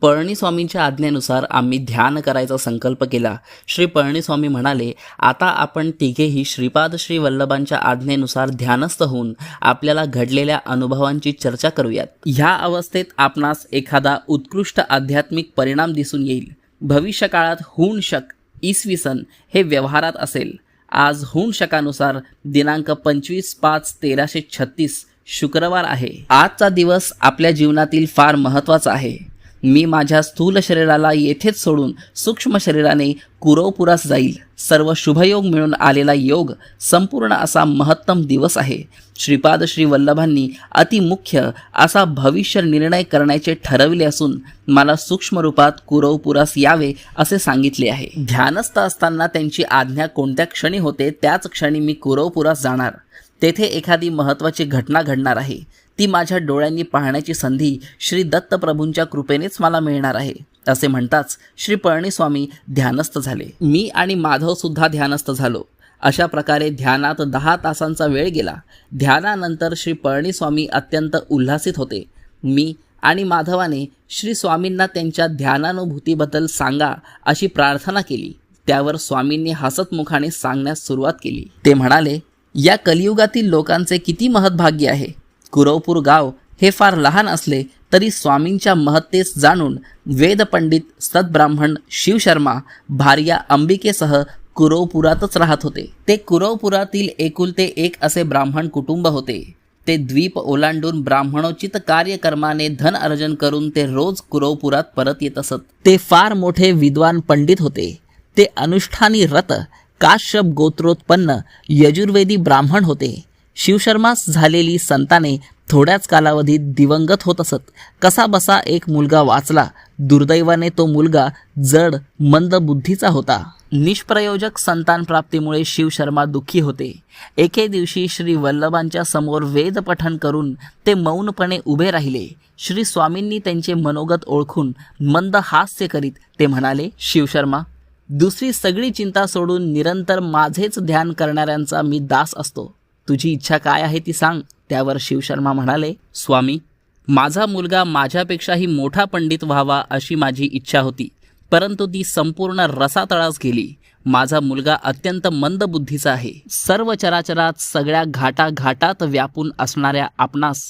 पळणीस्वामींच्या आज्ञेनुसार आम्ही ध्यान करायचा संकल्प केला. श्री पळणीस्वामी म्हणाले आता आपण तिघेही श्रीपाद श्री वल्लभांच्या आज्ञेनुसार ध्यानस्थ होऊन आपल्याला घडलेल्या अनुभवांची चर्चा करूयात. ह्या अवस्थेत आपणास एखादा उत्कृष्ट आध्यात्मिक परिणाम दिसून येईल. भविष्यकाळात होऊन शक इसवी सन हे व्यवहारात असेल. आज होऊन शकानुसार दिनांक पंचवीस पाच तेराशे छत्तीस शुक्रवार आहे. आजचा दिवस आपल्या जीवनातील फार महत्त्वाचा आहे. मी माझ्या स्थूल शरीराला येथेच सोडून सूक्ष्म शरीराने कुरवपुरास जाईल. सर्व शुभयोग मिळून आलेला योग संपूर्ण असा महत्तम दिवस आहे. श्रीपाद श्री वल्लभांनी अतिमुख्य असा भविष्य निर्णय करण्याचे ठरविले असून मला सूक्ष्म रूपात कुरवपुरास यावे असे सांगितले आहे. ध्यानस्थ असताना त्यांची आज्ञा कोणत्या क्षणी होते त्याच क्षणी मी कुरवपुरास जाणार. तेथे एखादी महत्त्वाची घटना घडणार आहे. ती माझ्या डोळ्यांनी पाहण्याची संधी श्री दत्तप्रभूंच्या कृपेनेच मला मिळणार आहे. असे म्हणताच श्री पळणीस्वामी ध्यानस्थ झाले. मी आणि माधवसुद्धा ध्यानस्थ झालो. अशा प्रकारे ध्यानात दहा तासांचा वेळ गेला. ध्यानानंतर श्री पळणीस्वामी अत्यंत उल्हासित होते. मी आणि माधवाने श्री स्वामींना त्यांच्या ध्यानानुभूतीबद्दल सांगा अशी प्रार्थना केली. त्यावर स्वामींनी हसतमुखाने सांगण्यास सुरुवात केली. ते म्हणाले या कलियुगातील लोकांचे किती महत्भाग्य आहे. कुरवपूर गाव हे फार लहान असले तरी स्वामींच्या महत्तेस जाणून वेदपंडित सद्ब्राह्मण शिवशर्मा भार्या अंबिकेसह कुरवपुरातच राहत होते. ते कुरवपुरातील एकुलते एक असे ब्राह्मण कुटुंब होते. ते द्वीप ओलांडून ब्राह्मणोचित कार्यकर्माने धन अर्जन करून ते रोज कुरवपुरात परत येत असत. ते फार मोठे विद्वान पंडित होते. ते अनुष्ठानी रत काश्यप गोत्रोत्पन्न यजुर्वेदी ब्राह्मण होते. शिवशर्मास झालेली संताने थोड्याच कालावधीत दिवंगत होत असत. कसा बसा एक मुलगा वाचला दुर्दैवाने तो मुलगा जड मंद बुद्धीचा होता. निष्प्रयोजक संतान प्राप्तीमुळे शिवशर्मा दुःखी होते. एके दिवशी श्री वल्लभांच्या समोर वेद पठण करून ते मौनपणे उभे राहिले. श्री स्वामींनी त्यांचे मनोगत ओळखून मंद हास्य करीत ते म्हणाले शिवशर्मा दुसरी सगळी चिंता सोडून निरंतर माझेच ध्यान करणाऱ्यांचा मी दास असतो. तुझी इच्छा काय आहे ती सांग. त्यावर शिवशर्मा म्हणाले स्वामी माझा मुलगा माझ्यापेक्षाही मोठा पंडित व्हावा अशी माझी इच्छा होती. परंतु ती संपूर्ण रसातळास गेली. माझा मुलगा अत्यंत मंद बुद्धीचा आहे. सर्व चराचरात सगळ्या घाटा घाटात व्यापून असणाऱ्या आपणास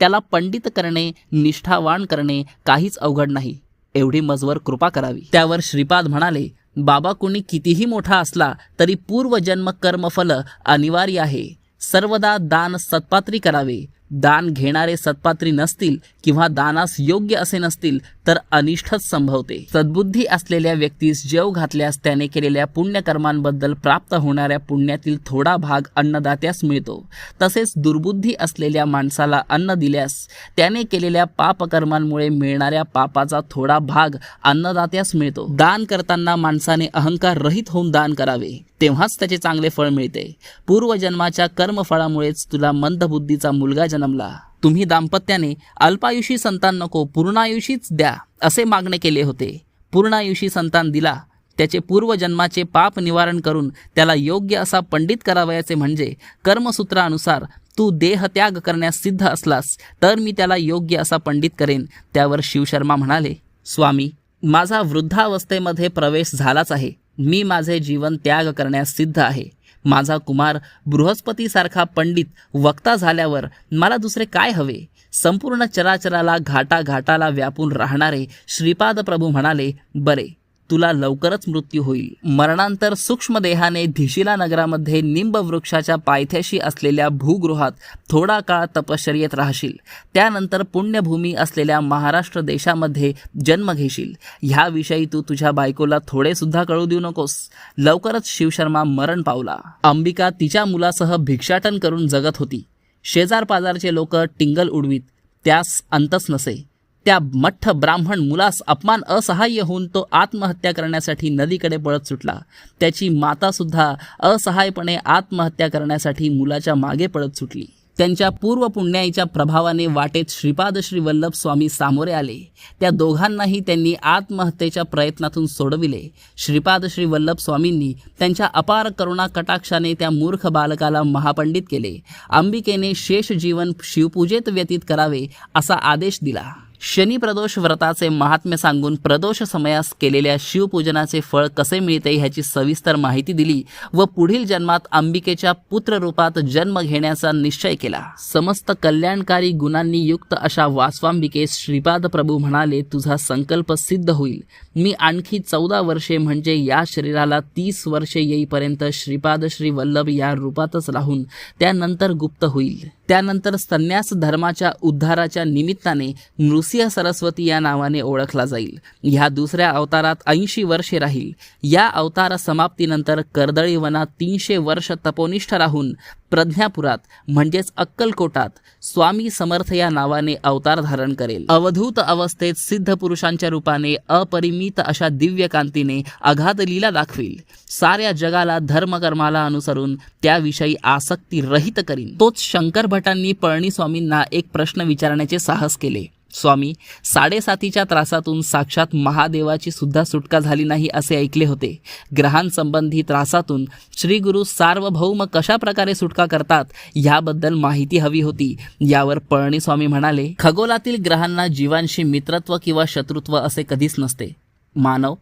त्याला पंडित करणे निष्ठावान करणे काहीच अवघड नाही. एवढी मजवर कृपा करावी. त्यावर श्रीपाद म्हणाले बाबा कुणी कितीही मोठा असला तरी पूर्वजन्म कर्मफल अनिवार्य आहे. सर्वदा दान सत्पात्री करावे. दान घेणारे सत्पात्री नसतील किंवा दानास योग्य असे नसतील तर अनिष्टच संभवते. सद्बुद्धी असलेल्या व्यक्तीस जेव घातल्यास त्याने केलेल्या पुण्यकर्मांबद्दल प्राप्त होणाऱ्या पुण्यातील थोडा भाग अन्नदात्यास मिळतो. तसेच दुर्बुद्धी असलेल्या माणसाला अन्न दिल्यास त्याने केलेल्या पापकर्मांमुळे मिळणाऱ्या पापाचा थोडा भाग अन्नदात्यास मिळतो. दान करताना माणसाने अहंकार रहित होऊन दान करावे तेव्हाच त्याचे चांगले फळ मिळते. पूर्वजन्माच्या कर्मफळामुळेच तुला मंदबुद्धीचा मुलगा जन्म जन्मला तुम्ही दाम्पत्याने अल्पायुषी संतान नको पूर्णायुषीच द्या असे मागणे केले होते. पूर्णायुषी संतान दिला त्याचे पूर्वजन्माचे पाप निवारण करून त्याला योग्य असा पंडित करावयाचे म्हणजे कर्मसूत्रानुसार तू देह त्याग करण्यास सिद्ध असलास तर मी त्याला योग्य असा पंडित करेन त्यावर शिवशर्मा म्हणाले. स्वामी माझा वृद्धावस्थेमध्ये प्रवेश झालाच आहे. मी माझे जीवन त्याग करण्यास सिद्ध आहे. माझा कुमार बृहस्पतीसारखा पंडित वक्ता झाल्यावर मला दुसरे काय हवे? संपूर्ण चराचराला घाटा घाटाला व्यापून राहणारे श्रीपाद प्रभू म्हणाले बरे. तुला लवकरच मृत्यू होईल. मरणांतर सूक्ष्म देहाने धिशिला नगरामध्ये निंब वृक्षाच्या पायथ्याशी असलेल्या भूगृहात थोडा काळ तपश्चर्येत राहशील. त्यानंतर पुण्यभूमी असलेल्या महाराष्ट्र देशामध्ये जन्म घेशील. ह्याविषयी तू तुझ्या बायकोला थोडे सुद्धा कळू देऊ नकोस. लवकरच शिवशर्मा मरण पावला. अंबिका तिच्या मुलासह भिक्षाटन करून जगत होती. शेजार पाजारचे लोक टिंगल उडवीत. त्यास अंतच नसे. त्या मठ्ठ ब्राह्मण मुलास अपमान असहाय्य होऊन तो आत्महत्या करण्यासाठी नदीकडे पळत सुटला. त्याची मातासुद्धा असहायपणे आत्महत्या करण्यासाठी मुलाच्या मागे पळत सुटली. त्यांच्या पूर्व पुण्याईच्या प्रभावाने वाटेत श्रीपाद श्री वल्लभ स्वामी सामोरे आले. त्या दोघांनाही त्यांनी आत्महत्येच्या प्रयत्नातून सोडविले. श्रीपाद श्री वल्लभ स्वामींनी त्यांच्या अपार करुणा कटाक्षाने त्या मूर्ख बालकाला महापंडित केले. अंबिकेने शेष जीवन शिवपूजेत व्यतीत करावे असा आदेश दिला. शनी प्रदोष व्रताचे महात्म्य सांगून प्रदोष समयास केलेल्या शिवपूजनाचे फळ कसे मिळते ह्याची सविस्तर माहिती दिली व पुढील जन्मात अंबिकेच्या पुत्र रूपात जन्म घेण्याचा निश्चय केला. समस्त कल्याणकारी गुणांनी युक्त अशा वासवांबिकेस श्रीपाद प्रभू म्हणाले तुझा संकल्प सिद्ध होईल. मी आणखी चौदा वर्षे म्हणजे या शरीराला तीस वर्षे येईपर्यंत श्रीपाद श्री वल्लभ या रूपातच राहून त्यानंतर गुप्त होईल. त्यानंतर संन्यास धर्माच्या उद्धाराच्या निमित्ताने नृसिंह सरस्वती या नावाने ओळखला जाईल. ह्या दुसऱ्या अवतारात ऐंशी वर्षे राहील. या अवतार समाप्तीनंतर कर्दळी वनात तीनशे वर्ष तपोनिष्ठ राहून प्रज्ञापुरात म्हणजेच अक्कलकोटात स्वामी समर्थ या नावाने अवतार धारण करेल. अवधूत अवस्थेत सिद्ध पुरुषांच्या रूपाने अपरिमित अशा दिव्य कांतीने अगाध लीला दाखवील. साऱ्या जगाला धर्मकर्माला अनुसरून त्याविषयी आसक्ती रहित करीन. तोच शंकर भटांनी पळणी स्वामींना एक प्रश्न विचारण्याचे साहस केले. स्वामी साडेसातीच्या त्रासातून साक्षात महादेवाची सुद्धा सुटका झाली नाही असे ऐकले होते. ग्रहांसंबंधी त्रासातून श्रीगुरु सार्वभौम कशा प्रकारे सुटका करतात याबद्दल माहिती हवी होती. यावर पळणीस्वामी म्हणाले खगोलातील ग्रहांना जीवांशी मित्रत्व किंवा शत्रुत्व असे कधीच नसते. मानव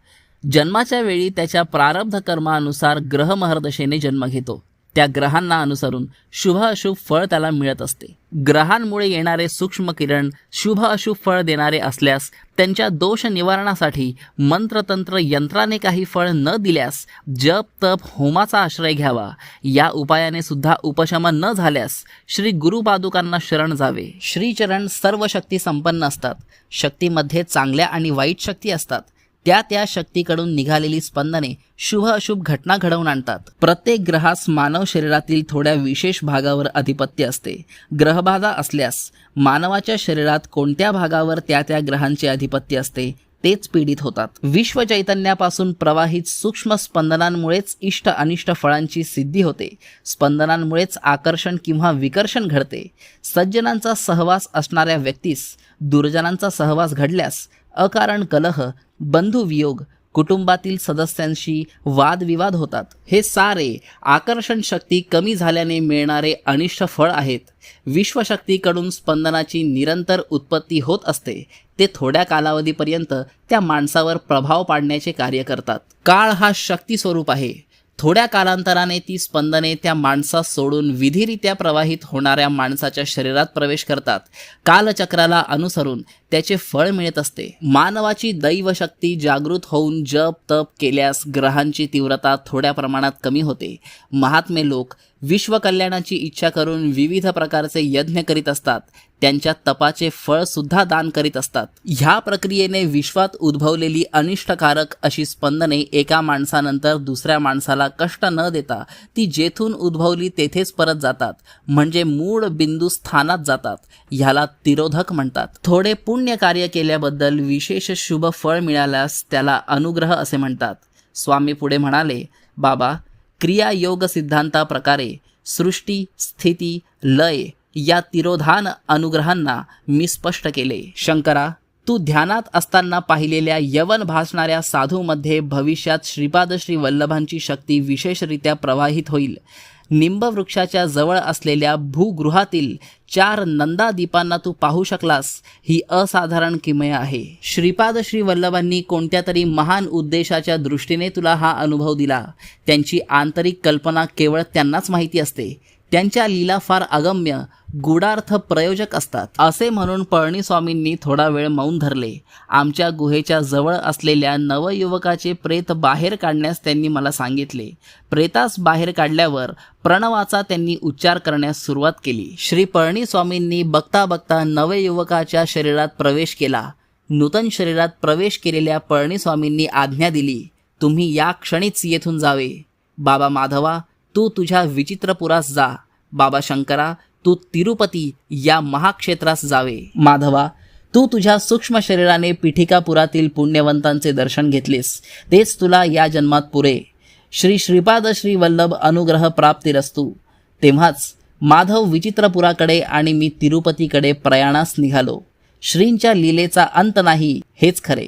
जन्माच्या वेळी त्याच्या प्रारब्ध कर्मानुसार ग्रहमहर्दशेने जन्म घेतो. त्या ग्रहांना अनुसरून शुभ अशुभ फळ त्याला मिळत असते. ग्रहांमुळे येणारे सूक्ष्म किरण शुभ अशुभ फळ देणारे असल्यास त्यांच्या दोष निवारणासाठी मंत्रतंत्र यंत्राने काही फळ न दिल्यास जप तप होमाचा आश्रय घ्यावा. या उपायाने सुद्धा उपशमन न झाल्यास श्री गुरुपादुकांना शरण जावे. श्रीचरण सर्व शक्ती संपन्न असतात. शक्तीमध्ये चांगल्या आणि वाईट शक्ती असतात. त्या त्या शक्तीकडून निघालेली स्पंदने शुभ अशुभ घटना घडवून आणतात. प्रत्येक ग्रहास मानव शरीरातील थोड्या विशेष भागावर अधिपत्य असते. ग्रहबाधा असल्यास मानवाच्या शरीरात कोणत्या भागावर त्या त्या ग्रहांचे अधिपत्य असते तेच पीडित होतात. विश्व चैतन्यापासून प्रवाहित सूक्ष्म स्पंदनांमुळेच इष्ट अनिष्ट फळांची सिद्धी होते. स्पंदनांमुळेच आकर्षण किंवा विकर्षण घडते. सज्जनांचा सहवास असणाऱ्या व्यक्तीस दुर्जनांचा सहवास घडल्यास अकारण कलह बंधुवियोग कुटुंबातील सदस्यांशी वादविवाद होतात. हे सारे आकर्षण शक्ती कमी झाल्याने मिळणारे अनिष्ट फळ आहेत. विश्वशक्तीकडून स्पंदनाची निरंतर उत्पत्ती होत असते. ते थोड्या कालावधीपर्यंत त्या माणसावर प्रभाव पाडण्याचे कार्य करतात. काळ हा शक्ती स्वरूप आहे. थोड्या कालांतराने ती स्पंदने त्या माणसास सोडून विधिरित्या प्रवाहित होणाऱ्या माणसाच्या शरीरात प्रवेश करतात. कालचक्राला अनुसरून त्याचे फळ मिळत असते. मानवाची दैवशक्ती जागृत होऊन जप तप केल्यास ग्रहांची तीव्रता थोड्या प्रमाणात कमी होते. महात्मे लोक विश्वकल्याणाची इच्छा करून विविध प्रकारचे यज्ञ करीत असतात. त्यांच्या तपाचे फळ सुद्धा दान करीत असतात. ह्या प्रक्रियेने विश्वात उद्भवलेली अनिष्टकारक अशी स्पंदने एका माणसानंतर दुसऱ्या माणसाला कष्ट न देता ती जेथून उद्भवली तेथेच परत जातात. म्हणजे मूळ बिंदू स्थानात जातात. ह्याला तिरोधक म्हणतात. थोडे पुण्य कार्य केल्याबद्दल विशेष शुभ फळ मिळाल्यास त्याला अनुग्रह असे म्हणतात. स्वामी पुढे म्हणाले बाबा क्रियायोग सिद्धांताप्रकारे सृष्टी स्थिती लय या तिरोधान अनुग्रहांना मी स्पष्ट केले. शंकरा तू ध्यानात असताना पाहिलेल्या यवन भासणाऱ्या साधूमध्ये भविष्यात श्रीपाद श्री वल्लभांची शक्ती विशेषरित्या प्रवाहित होईल. निंबवृक्षाच्या जवळ असलेल्या भूगृहातील चार नंदादीपांना तू पाहू शकलास. ही असाधारण किमय आहे. श्रीपाद श्री वल्लभांनी कोणत्या तरी महान उद्देशाच्या दृष्टीने तुला हा अनुभव दिला? त्यांची आंतरिक कल्पना केवळ त्यांनाच माहिती असते. त्यांच्या लीला फार अगम्य. गुडार्थ प्रयोजक असतात. असे म्हणून पळणीस्वामींनी थोडा वेळ मौन धरले. आमच्या गुहेच्या जवळ असलेल्या नवयुवकाचे प्रेत बाहेर काढण्यास त्यांनी मला सांगितले. प्रेतास बाहेर काढल्यावर प्रणवाचा त्यांनी उच्चार करण्यास सुरुवात केली. श्री पळणीस्वामींनी बघता बघता नवयुवकाच्या शरीरात प्रवेश केला. नूतन शरीरात प्रवेश केलेल्या पळणीस्वामींनी आज्ञा दिली तुम्ही या क्षणीच येथून जावे. बाबा माधवा तू तुझ्या विचित्रपुरास जा. बाबा शंकरा तू तिरुपती या महाक्षेत्रास जावे. माधवा तू तुझ्या सूक्ष्म शरीराने पिठिकापुरातील पुण्यवंतांचे दर्शन घेतलेस. तेच तुला या जन्मात पुरे. श्री श्रीपाद श्री वल्लभ अनुग्रह प्राप्तिरस्तू. तेव्हाच माधव विचित्रपुराकडे आणि मी तिरुपतीकडे प्रयाणास निघालो. श्रींच्या लीलेचा अंत नाही हेच खरे.